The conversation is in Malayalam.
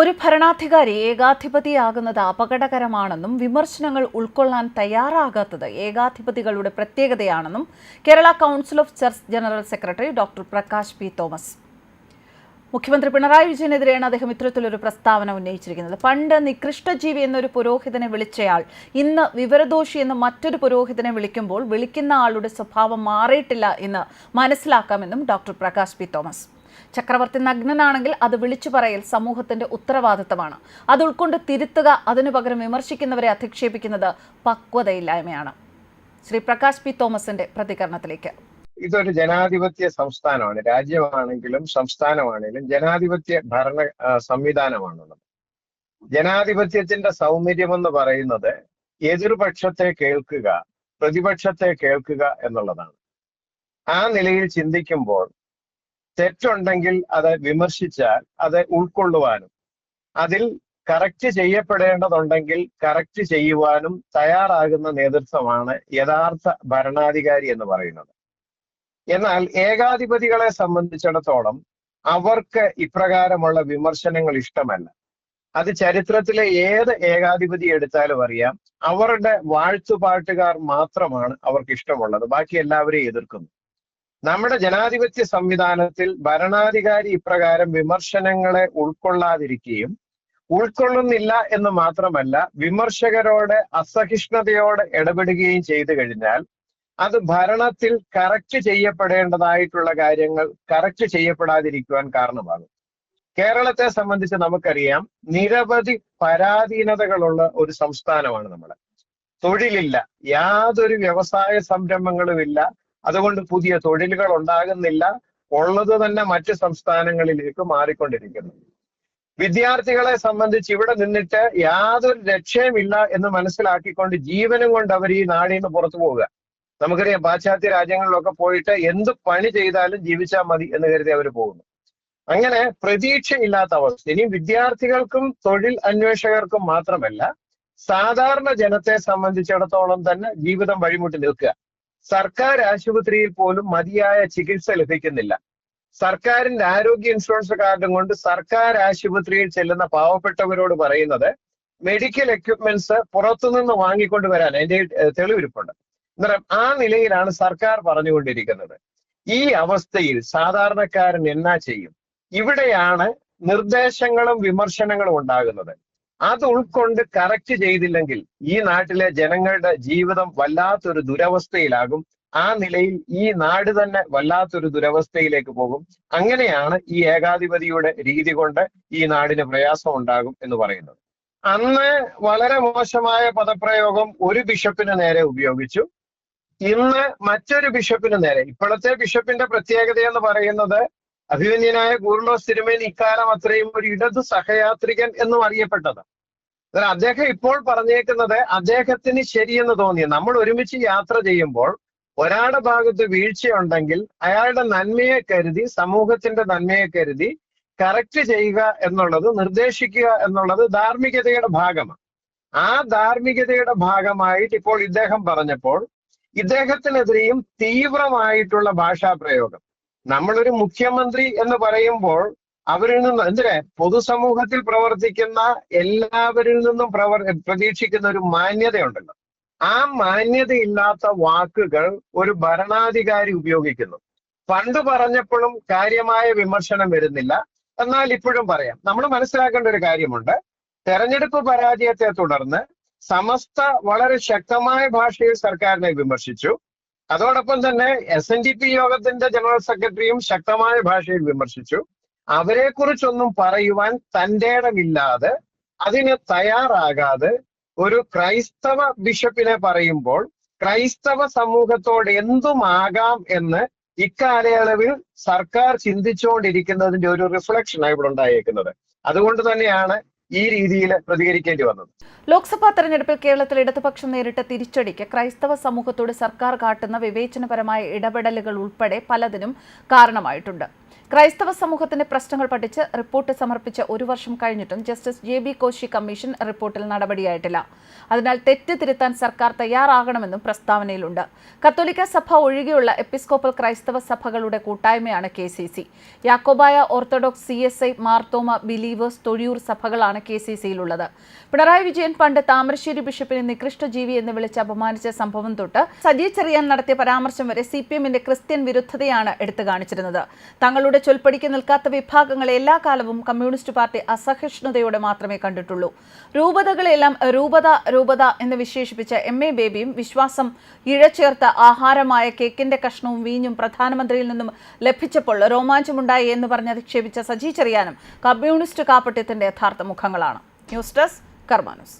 ഒരു ഭരണാധികാരി ഏകാധിപതിയാകുന്നത് അപകടകരമാണെന്നും വിമർശനങ്ങൾ ഉൾക്കൊള്ളാൻ തയ്യാറാകാത്തത് ഏകാധിപതികളുടെ പ്രത്യേകതയാണെന്നും Kerala council of church general secretary doctor Prakash P Thomas. മുഖ്യമന്ത്രി പിണറായി വിജയനെതിരെയാണ് അദ്ദേഹം ഇത്തരത്തിലൊരു പ്രസ്താവന ഉന്നയിച്ചിരിക്കുന്നത്. പണ്ട് നികൃഷ്ടജീവി എന്നൊരു പുരോഹിതനെ വിളിച്ചയാൾ ഇന്ന് വിവരദോഷി എന്ന് മറ്റൊരു പുരോഹിതനെ വിളിക്കുമ്പോൾ വിളിക്കുന്ന ആളുടെ സ്വഭാവം മാറിയിട്ടില്ല എന്ന് മനസ്സിലാക്കാമെന്നും ഡോക്ടർ പ്രകാശ് പി തോമസ്. ചക്രവർത്തി നഗ്നനാണെങ്കിൽ അത് വിളിച്ചു പറയൽ സമൂഹത്തിന്റെ ഉത്തരവാദിത്തമാണ്. അത് ഉൾക്കൊണ്ട് തിരുത്തുക അതിനു പകരം വിമർശിക്കുന്നവരെ അധിക്ഷേപിക്കുന്നത് പക്വതയില്ലായ്മയാണ്. ശ്രീ പ്രകാശ് പി തോമസിന്റെ പ്രതികരണത്തിലേക്ക്. ഇതൊരു ജനാധിപത്യ സംസ്ഥാനമാണ്. രാജ്യമാണെങ്കിലും സംസ്ഥാനമാണെങ്കിലും ജനാധിപത്യ ഭരണ സംവിധാനമാണുള്ളത്. ജനാധിപത്യത്തിന്റെ സൗന്ദര്യം എന്ന് പറയുന്നത് എതിർപക്ഷത്തെ കേൾക്കുക പ്രതിപക്ഷത്തെ കേൾക്കുക എന്നുള്ളതാണ്. ആ നിലയിൽ ചിന്തിക്കുമ്പോൾ തെറ്റുണ്ടെങ്കിൽ അത് വിമർശിച്ചാൽ അത് ഉൾക്കൊള്ളുവാനും. അതിൽ കറക്റ്റ് ചെയ്യപ്പെടേണ്ടതുണ്ടെങ്കിൽ കറക്റ്റ് ചെയ്യുവാനും തയ്യാറാകുന്ന നേതൃത്വമാണ് യഥാർത്ഥ ഭരണാധികാരി എന്ന് പറയുന്നത്. എന്നാൽ ഏകാധിപതികളെ സംബന്ധിച്ചിടത്തോളം അവർക്ക് ഇപ്രകാരമുള്ള വിമർശനങ്ങൾ ഇഷ്ടമല്ല. അത് ചരിത്രത്തിലെ ഏത് ഏകാധിപതി എടുത്താലും അറിയാം. അവരുടെ വാഴ്ത്തുപാട്ടുകാർ മാത്രമാണ് അവർക്ക് ഇഷ്ടമുള്ളത് ബാക്കി എല്ലാവരെയും എതിർക്കുന്നു. നമ്മുടെ ജനാധിപത്യ സംവിധാനത്തിൽ ഭരണാധികാരി ഇപ്രകാരം വിമർശനങ്ങളെ ഉൾക്കൊള്ളാതിരിക്കുകയും ഉൾക്കൊള്ളുന്നില്ല എന്ന് മാത്രമല്ല വിമർശകരോട് അസഹിഷ്ണുതയോടെ ഇടപെടുകയും ചെയ്തു കഴിഞ്ഞാൽ അത് ഭരണത്തിൽ കറക്റ്റ് ചെയ്യപ്പെടേണ്ടതായിട്ടുള്ള കാര്യങ്ങൾ കറക്റ്റ് ചെയ്യപ്പെടാതിരിക്കുവാൻ കാരണമാകും. കേരളത്തെ സംബന്ധിച്ച് നമുക്കറിയാം നിരവധി പരാധീനതകളുള്ള ഒരു സംസ്ഥാനമാണ് നമ്മുടെ തൊഴിലില്ല യാതൊരു വ്യവസായ സംരംഭങ്ങളുമില്ല അതുകൊണ്ട് പുതിയ തൊഴിലുകൾ ഉണ്ടാകുന്നില്ല ഉള്ളത് തന്നെ മറ്റ് സംസ്ഥാനങ്ങളിലേക്ക് മാറിക്കൊണ്ടിരിക്കുന്നു. വിദ്യാർത്ഥികളെ സംബന്ധിച്ച് ഇവിടെ നിന്നിട്ട് യാതൊരു രക്ഷയുമില്ല എന്ന് മനസ്സിലാക്കിക്കൊണ്ട് ജീവനും കൊണ്ട് അവർ ഈ നാടിൽ നിന്ന് പുറത്തു പോവുക. നമുക്കറിയാം പാശ്ചാത്യ രാജ്യങ്ങളിലൊക്കെ പോയിട്ട് എന്ത് പണി ചെയ്താലും ജീവിച്ചാൽ മതി എന്ന് കരുതി അവർ പോകുന്നു. അങ്ങനെ പ്രതീക്ഷയില്ലാത്ത അവസ്ഥ. ഇനി വിദ്യാർത്ഥികൾക്കും തൊഴിൽ അന്വേഷകർക്കും മാത്രമല്ല സാധാരണ ജനത്തെ സംബന്ധിച്ചിടത്തോളം തന്നെ ജീവിതം വഴിമുട്ടി നിൽക്കുക. സർക്കാർ ആശുപത്രിയിൽ പോലും മതിയായ ചികിത്സ ലഭിക്കുന്നില്ല. സർക്കാരിന്റെ ആരോഗ്യ ഇൻഷുറൻസ് കാർഡും കൊണ്ട് സർക്കാർ ആശുപത്രിയിൽ ചെല്ലുന്ന പാവപ്പെട്ടവരോട് പറയുന്നത് മെഡിക്കൽ എക്യുപ്മെന്റ്സ് പുറത്തുനിന്ന് വാങ്ങിക്കൊണ്ട് വരാൻ അതിന്റെ തെളിവിരിപ്പുണ്ട്. അന്നേരം ആ നിലയിലാണ് സർക്കാർ പറഞ്ഞുകൊണ്ടിരിക്കുന്നത്. ഈ അവസ്ഥയിൽ സാധാരണക്കാരൻ എന്നാ ചെയ്യും? ഇവിടെയാണ് നിർദ്ദേശങ്ങളും വിമർശനങ്ങളും ഉണ്ടാകുന്നത്. അത് ഉൾക്കൊണ്ട് കറക്റ്റ് ചെയ്തില്ലെങ്കിൽ ഈ നാട്ടിലെ ജനങ്ങളുടെ ജീവിതം വല്ലാത്തൊരു ദുരവസ്ഥയിലാകും. ആ നിലയിൽ ഈ നാട് തന്നെ വല്ലാത്തൊരു ദുരവസ്ഥയിലേക്ക് പോകും. അങ്ങനെയാണ് ഈ ഏകാധിപതിയുടെ രീതി കൊണ്ട് ഈ നാടിന് പ്രയാസം ഉണ്ടാകും എന്ന് പറയുന്നത്. അന്ന് വളരെ മോശമായ പദപ്രയോഗം ഒരു ബിഷപ്പിന് നേരെ ഉപയോഗിച്ചു. ഇന്ന് മറ്റൊരു ബിഷപ്പിന് നേരെ. ഇപ്പോഴത്തെ ബിഷപ്പിന്റെ പ്രത്യേകത എന്ന് പറയുന്നത് അഭിമന്യനായ കൂർലോസ് തിരുമേനി ഇക്കാലം അത്രയും ഒരു ഇടത് സഹയാത്രികൻ എന്നും അറിയപ്പെട്ടത്. അതായത് അദ്ദേഹം ഇപ്പോൾ പറഞ്ഞേക്കുന്നത് അദ്ദേഹത്തിന് ശരിയെന്ന് തോന്നി നമ്മൾ ഒരുമിച്ച് യാത്ര ചെയ്യുമ്പോൾ ഒരാളുടെ ഭാഗത്ത് വീഴ്ചയുണ്ടെങ്കിൽ അയാളുടെ നന്മയെ കരുതി സമൂഹത്തിന്റെ നന്മയെ കരുതി കറക്റ്റ് ചെയ്യുക എന്നുള്ളത് നിർദ്ദേശിക്കുക എന്നുള്ളത് ധാർമ്മികതയുടെ ഭാഗമാണ്. ആ ധാർമ്മികതയുടെ ഭാഗമായിട്ട് ഇപ്പോൾ ഇദ്ദേഹം പറഞ്ഞപ്പോൾ ഇദ്ദേഹത്തിനെതിരെയും തീവ്രമായിട്ടുള്ള ഭാഷാ പ്രയോഗം നമ്മളൊരു മുഖ്യമന്ത്രി എന്ന് പറയുമ്പോൾ അവരിൽ നിന്ന് എന്തിനാ? പൊതുസമൂഹത്തിൽ പ്രവർത്തിക്കുന്ന എല്ലാവരിൽ നിന്നും പ്രവർ പ്രതീക്ഷിക്കുന്ന ഒരു മാന്യതയുണ്ടല്ലോ. ആ മാന്യതയില്ലാത്ത വാക്കുകൾ ഒരു ഭരണാധികാരി ഉപയോഗിക്കുന്നു. പണ്ട് പറഞ്ഞപ്പോഴും കാര്യമായ വിമർശനം വരുന്നില്ല. എന്നാൽ ഇപ്പോഴും പറയാം. നമ്മൾ മനസ്സിലാക്കേണ്ട ഒരു കാര്യമുണ്ട്. തെരഞ്ഞെടുപ്പ് പരാജയത്തെ തുടർന്ന് സമസ്ത വളരെ ശക്തമായ ഭാഷയിൽ സർക്കാരിനെ വിമർശിച്ചു. അതോടൊപ്പം തന്നെ എസ് എൻ ഡി പി യോഗത്തിന്റെ ജനറൽ സെക്രട്ടറിയും ശക്തമായ ഭാഷയിൽ വിമർശിച്ചു. അവരെ കുറിച്ചൊന്നും പറയുവാൻ തന്റേടമില്ലാതെ അതിന് തയ്യാറാകാതെ ഒരു ക്രൈസ്തവ ബിഷപ്പിനെ പറയുമ്പോൾ ക്രൈസ്തവ സമൂഹത്തോട് എന്തുമാകാം എന്ന് ഇക്കാലയളവിൽ സർക്കാർ ചിന്തിച്ചുകൊണ്ടിരിക്കുന്നതിന്റെ ഒരു റിഫ്ലക്ഷനാണ് ഇവിടെ ഉണ്ടായേക്കുന്നത്. അതുകൊണ്ട് തന്നെയാണ് ഈ രീതിയിൽ പ്രതികരിക്കേണ്ടി വന്നത്. ലോക്സഭാ തെരഞ്ഞെടുപ്പിൽ കേരളത്തിൽ ഇടതുപക്ഷം നേരിട്ട തിരിച്ചടിക്ക് ക്രൈസ്തവ സമൂഹത്തോട് സർക്കാർ കാട്ടുന്ന വിവേചനപരമായ ഇടപെടലുകൾ ഉൾപ്പെടെ പലതിനും കാരണമായിട്ടുണ്ട്. ക്രൈസ്തവ സമൂഹത്തിന്റെ പ്രശ്നങ്ങൾ പഠിച്ച് റിപ്പോർട്ട് സമർപ്പിച്ച ഒരു വർഷം കഴിഞ്ഞിട്ടും justice J B Koshy commission റിപ്പോർട്ടിൽ നടപടിയായിട്ടില്ല. അതിനാൽ തെറ്റ് തിരുത്താൻ സർക്കാർ തയ്യാറാകണമെന്നും പ്രസ്താവനയിലുണ്ട്. കത്തോലിക്ക സഭ ഒഴികെയുള്ള എപ്പിസ്കോപ്പൽ ക്രൈസ്തവ സഭകളുടെ കൂട്ടായ്മയാണ് K C C. Yakobaya orthodox C S I Marthoma believers Thozhiyur സഭകളാണ് K C സിയിലുള്ളത്. പിണറായി വിജയൻ പണ്ട് താമരശ്ശേരി ബിഷപ്പിനെ നികൃഷ്ട ജീവി എന്ന് വിളിച്ച് അപമാനിച്ച സംഭവം തൊട്ട് സജി ചെറിയാൻ നടത്തിയ പരാമർശം വരെ സി പി എമ്മിന്റെ ക്രിസ്ത്യൻ വിരുദ്ധതയാണ് എടുത്തു കാണിച്ചിരുന്നത്. തങ്ങളുടെ ചൊൽപ്പടിക്ക് നിൽക്കാത്ത വിഭാഗങ്ങളെ എല്ലാ കാലവും കമ്മ്യൂണിസ്റ്റ് പാർട്ടി അസഹിഷ്ണുതയോടെ മാത്രമേ കണ്ടിട്ടുള്ളൂ. രൂപതകളെല്ലാം രൂപത രൂപത എന്ന് വിശേഷിപ്പിച്ച എം എ ബേബിയും വിശ്വാസം ഇഴചേർത്ത ആഹാരമായ കേക്കിന്റെ കഷ്ണവും വീഞ്ഞും പ്രധാനമന്ത്രിയിൽ നിന്നും ലഭിച്ചപ്പോൾ രോമാഞ്ചമുണ്ടായി എന്ന് പറഞ്ഞ് അധിക്ഷേപിച്ച സജി ചെറിയാനും കമ്മ്യൂണിസ്റ്റ് കാപ്പട്യത്തിന്റെ യഥാർത്ഥ മുഖങ്ങളാണ്. News desk കർമാനൂസ്.